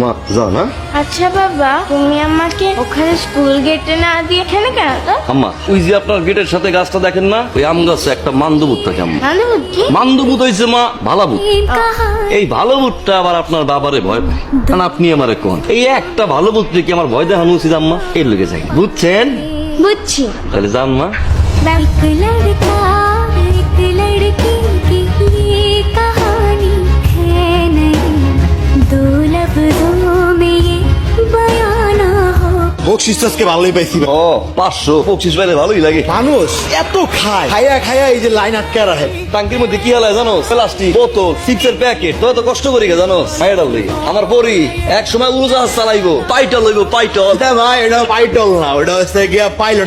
মা যাও না আচ্ছা বাবা তুমি আমাকে ওখানে স্কুল গেটে না দিয়ে এখানে কেন তো আম্মা ওই যে আপনার গেটের সাথে গাছটা দেখেন না? ওই আম গাছে একটা মান্দবুত থাকে আম্মা মানে বুদ্ধি মান্দবুত হয়েছে মা ভালাবুত এই ভালো বুটটা আবার আপনার বাবারে ভয় পায়। কারণ আপনি আমারে কোন? এই একটা ভালো বুটটা কি আমার ভয় দেখানো উচিত আম্মা। এর লেগে যাই। বুঝছেন? বুঝছি। তাহলে যান মা। বকশিস আজকে ভালোই পাইছি ও পাঁচশো। পঁচিশ বাইরে ভালোই লাগে। মানুষ এত খায়। খাইয়া খাইয়া এই যে লাইন আটকে রাখে। টাঙ্কির মধ্যে কি হলায় জানো প্লাস্টিক বোতল চিপসের প্যাকেট। তো এত কষ্ট করি গে জানো মায়েরাল লই আমার পরি এক সময় উড়োজাহাজ চালাইবো। পাইটল লইব পাইটল। এটা ভাই এটা পাইটল না ওটা হচ্ছে গিয়া pilot.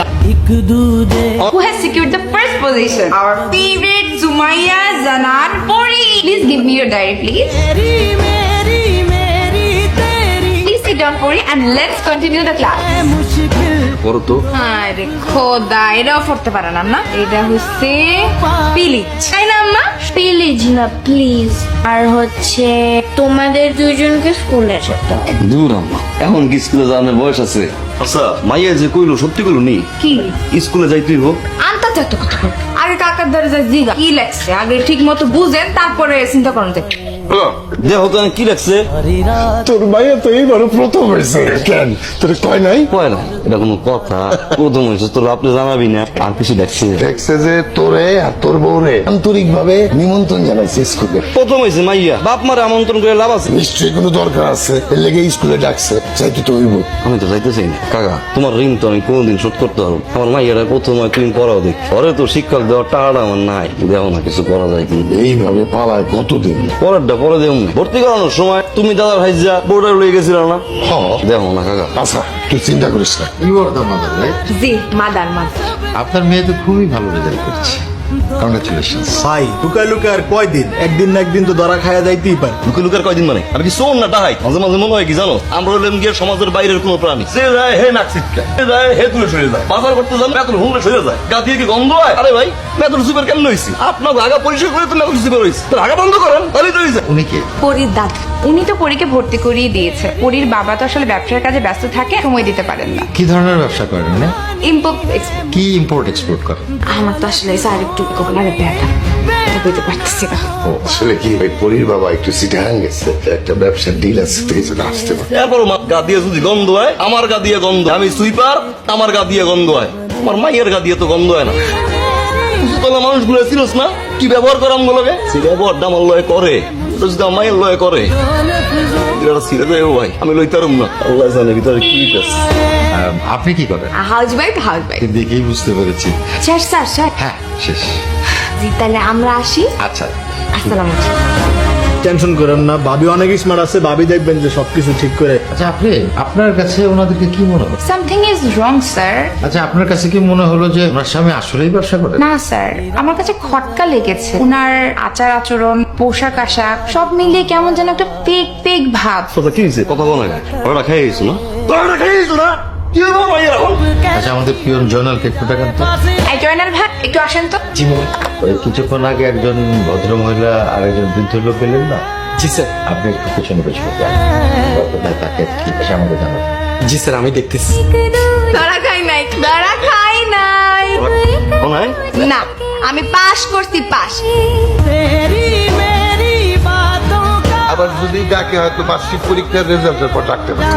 who has secured the first position. Our favorite Zumaya Zanan Pori. Please give me your diary, please. Down, Pori, and let's continue the class. করো তো আরে খোদা এটাও পড়তে পারে না না এটা হচ্ছে পিলিচ তাই না আম্মা প্লিজ না প্লিজ আর হচ্ছে তোমাদের দুজনকে স্কুলে যেতে হবে। দূর আম্মা। এখন কি স্কুলে যাওয়ার বয়স আছে? আচ্ছা মাইয়া যে কইলো সত্যি কইলো নি? কি? স্কুলে যাইতেই হোক। আনতে তো এত কথা আগে কাকার জিগা। কি লাগছে আগে ঠিক মতো বুঝেন তারপরে চিন্তা করেন যে দেহ তো কি লাগছে তোর মাইয়া তো এইবারও প্রথম হয়েছে। কেন? তোর কয় নাই? কয় না? এটা কোনো কথা। প্রথম হয়েছে তোর আপনি জানাবি না। আর কিছু দেখছে দেখছে যে তোরে আর তোর বউরে আন্তরিক ভাবে নিমন্ত্রণ জানাইছে স্কুলে প্রথম হয়েছে মাইয়া। বাপ মারে আমন্ত্রণ করে লাভ আছে। নিশ্চয়ই কোনো দরকার আছে। এর লেগে স্কুলে ডাকছে। চাইতে তো হইব। আমি তো যাইতে চাই না। কাকা তোমার ঋণ তো আমি কোনোদিন শোধ করতে পারব আমার মাইয়ারা প্রথম হয় তুমি পড়াও দেখ। পরে তো শিক্ষক দেওয়ার টাকাটা আমার নাই। দেখো না কিছু করা যায় কি? এইভাবে পালায় কতদিন? পরেরটা পরে দেব না। ভর্তি করানোর সময় তুমি দাদার ভাইজা বোর্ডার লয়ে গেছিল না? হ। দেখো না কাকা। আচ্ছা তুই চিন্তা করিস না। You are the mother right G mother mother. আপনার মেয়ে তো খুবই ভালো রেজাল্ট করছে। কংগ্রেচুলেশন ভাই লুকায় লুকায় আর কয়দিন? একদিন না একদিন তো ধরা খাইয়া যাইতেই পারে। লুকে লুকার কয়দিন মানে? আমি কি শোন না তাহাই মাঝে মাঝে মনে হয় কি জানো? আমরা হলেন গিয়ে সমাজের বাইরের কোনো প্রাণী। সে যায় হে নাক সে যায় হে তুলে সরে যায়। বাজার করতে যান মেতল হুমড়ে সরে যায়। গা দিয়ে কি গন্ধ হয়? আরে ভাই মেতল সুপার কেমন আপনার আগা পরিষ্কার করে তো মেতল সুপার তার আগা বন্ধ করেন তাহলেই তো হয়েছে উনি কে? পরীর দাদা উনি তো পরীকে ভর্তি করিয়ে দিয়েছে। পরীর বাবা তো আসলে ব্যবসার কাজে ব্যস্ত থাকে সময় দিতে পারেন না। কি ধরনের ব্যবসা করেন না ইম্পোর্ট কি ইম্পোর্ট এক্সপোর্ট আমার তো আসলে স্যার একটু কোকলারে ব্যথা বুঝতে পারতেছি না। আসলে কি ওই পরির বাবা একটু গেছে একটা ব্যবসার ডিল আছে তো এই জন্য আসতে পারে এরপর গা দিয়ে যদি গন্ধ হয় আমার গা দিয়ে গন্ধ। আমি সুইপার আমার গা দিয়ে গন্ধ হয়। আমার মাইয়ের গা দিয়ে তো গন্ধ হয় না। মানুষগুলো ছিল না? কি ব্যবহার করে আমগুলোকে সে ব্যবহারটা আমার লয় করে। ওটা যদি আমার লয় করে। এটা ছিঁড়ে ও ভাই আমি লইতারুম না। আল্লাহ জানে ভিতরে কি আছে আপনি কি করেন? হাউস ওয়াইফ হাউস ওয়াইফ দেখেই বুঝতে পেরেছি। স্যার স্যার স্যার হ্যাঁ শেষ। জি তাহলে আমরা আসি। আচ্ছা। আসসালামু আলাইকুম। টেনশন করেন না। ভাবি অনেক স্মার্ট আছে ভাবি দেখবেন যে সবকিছু ঠিক করে। আচ্ছা আপনি আপনার কাছে ওনাদেরকে কি মনে হলো সামথিং ইজ রং স্যার আচ্ছা আপনার কাছে কি মনে হলো যে ওনার স্বামী আসলেই ব্যবসা করে? না স্যার আমার কাছে খটকা লেগেছে। ওনার আচার আচরণ পোশাক আশাক সব মিলিয়ে কেমন যেন একটা পেক পেক ভাব। কথা কি হয়েছে? কথা বলা যায়। ওরা খাই না ওরা খাই না? কি হলো মাইয়ের এখন আচ্ছা আমাদের পিয়ন জয়নালকে একটু টাকান তো। এই জয়নাল ভাই একটু আসেন তো। ওই কিছুক্ষণ আগে একজন ভদ্র মহিলা আর একজন বৃদ্ধ লোক পেলেন না? জি স্যার। আপনি একটু পেছনে পেছনে যান। গল্পটা তাকে কি পেশা আমাকে জানাবেন। জি স্যার আমি দেখতেছি। ধরা খাই নাই ধরা খাই নাই। না আমি পাস করছি পাস। আবার যদি ডাকে হয়তো বার্ষিক পরীক্ষার রেজাল্টের পর ডাকতে পারে।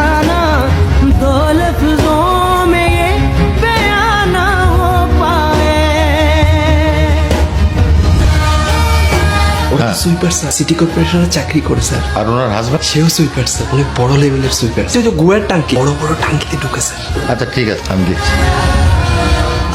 ওরা সুইপার স্যার সিটি কর্পোরেশনের চাকরি করে স্যার। আর ওনার হাজব্যান্ড সেও সুইপার স্যার। অনেক বড় লেভেলের সুইপার। সে যে গুয়ার টাঙ্কি। বড় বড় টাঙ্কিতে ঢুকে স্যার। আচ্ছা ঠিক আছে আমি দেখছি।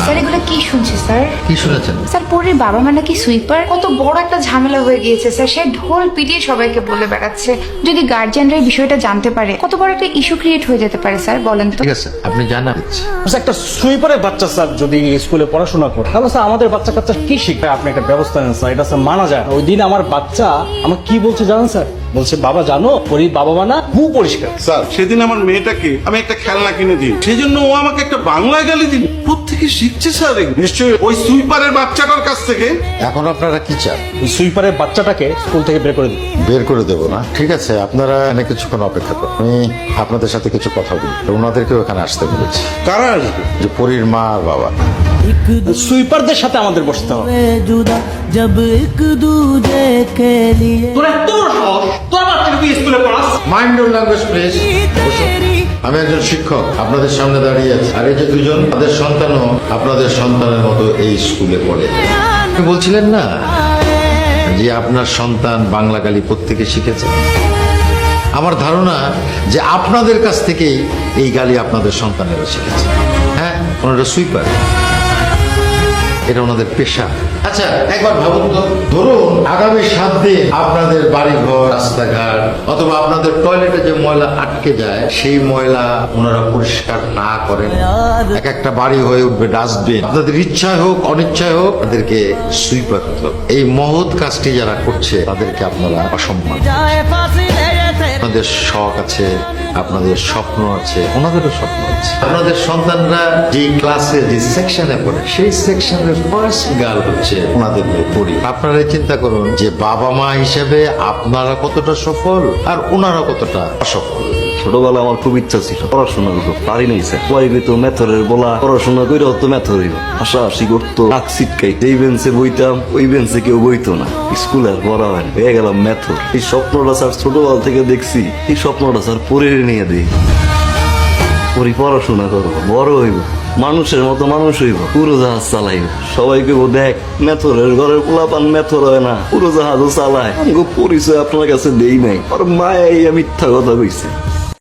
স্যার এগুলো কি শুনছি স্যার? কি শুনেছেন? স্যার পরের বাবা মা নাকি সুইপার? কত বড় একটা ঝামেলা হয়ে গিয়েছে স্যার। সে ঢোল পিটিয়ে সবাইকে বলে বেড়াচ্ছে। যদি গার্জিয়ানরা এই বিষয়টা জানতে পারে কত বড় একটা ইস্যু ক্রিয়েট হয়ে যেতে পারে স্যার বলেন তো। ঠিক আছে আপনি জানা দিচ্ছি আচ্ছা, একটা সুইপারের বাচ্চা স্যার যদি স্কুলে পড়াশোনা করে তাহলে স্যার আমাদের বাচ্চা কাচ্চা কি শিখবে? আপনি একটা ব্যবস্থা নেন স্যার এটা স্যার মানা যায় না। ওই দিন আমার বাচ্চা আমার কি বলছে জানেন স্যার? বলছে বাবা জানো পরীর বাবা মা না হু পরিষ্কার। স্যার সেদিন আমার মেয়েটাকে আমি একটা খেলনা কিনে দিই। সেই জন্য ও আমাকে একটা বাংলা গালি দিল। প্রত্যেকে থেকে শিখছে স্যার নিশ্চয়ই। ওই সুইপারের বাচ্চাটার কাছ থেকে? এখন আপনারা কি চান? ওই সুইপারের বাচ্চাটাকে স্কুল থেকে বের করে দিন। বের করে দেবো না। ঠিক আছে আপনারা এখানে কিছুক্ষণ অপেক্ষা করুন। আমি আপনাদের সাথে কিছু কথা বলি। ওনাদেরকেও এখানে আসতে বলেছি। কারা আসবে? যে পরীর মা আর বাবা। সুইপারদের সাথে আমাদের বসতে হবে। তোর এত সাহস। তোর বাচ্চাকে তুই স্কুলে পড়াস? মাইন্ড ল্যাঙ্গুয়েজ প্লিজ আমি একজন শিক্ষক, আপনাদের সামনে দাঁড়িয়ে আছি। আর এই যে দুজন, তাদের সন্তানও আপনাদের সন্তানের মতো এই স্কুলে পড়ে। বলছিলেন না যে আপনার সন্তান বাংলা গালি প্রত্যেকে শিখেছে? আমার ধারণা যে আপনাদের কাছ থেকেই এই গালি আপনাদের সন্তানেরা শিখেছে। হ্যাঁ ওনারা সুইপার। এটা ওনাদের পেশা। আচ্ছা একবার ভাবুন তো। ধরুন, আগামী সাত দিন আপনাদের বাড়িঘর, রাস্তাঘাট, অথবা আপনাদের টয়লেটে যে ময়লা আটকে যায়, সেই ময়লা ওনারা পরিষ্কার না করেন। এক একটা বাড়ি হয়ে উঠবে ডাস্টবিন। আপনাদের ইচ্ছায় হোক, অনিচ্ছায় হোক, তাদেরকে সুইপার এই মহৎ কাজটি যারা করছে, তাদেরকে আপনারা অসম্মান আপনাদের শখ আছে, আপনাদের স্বপ্ন আছে, ওনাদেরও স্বপ্ন আছে। আপনাদের সন্তানরা যে ক্লাসে, যে সেকশনে পড়ে, সেই সেকশনের ফার্স্ট গার্ল হচ্ছে ওনাদের পড়ি আপনারা চিন্তা করুন যে বাবা মা হিসেবে আপনারা কতটা সফল আর ওনারা কতটা অসফল। ছোটবেলা আমার খুব ইচ্ছা ছিল। পড়াশোনা করতে পারি নাই স্যার। ওয়াইবে তো মেথরের বলা, পড়াশোনা করে হতো মেথর হইব। হাসাহাসি করতো, নাক ছিটকাই যেই বেঞ্চে বইতাম, ওই বেঞ্চে কেউ বইতো না। স্কুলে আর পড়া হয় হয়ে গেলাম মেথর। এই স্বপ্নটা স্যার ছোটবেলা থেকে দেখছি। এই স্বপ্নটা স্যার পরে নিয়ে দিই পরি পড়াশোনা করব বড় হইব। মানুষের মতো মানুষ হইব পুরো জাহাজ চালাইব। সবাই কেবো দেখ, মেথরের ঘরের পোলাপান মেথর হয় না পুরো জাহাজও চালায় পরিচয় আপনার কাছে দেই নাই। আর মায়াই মিথ্যা কথা কইছে।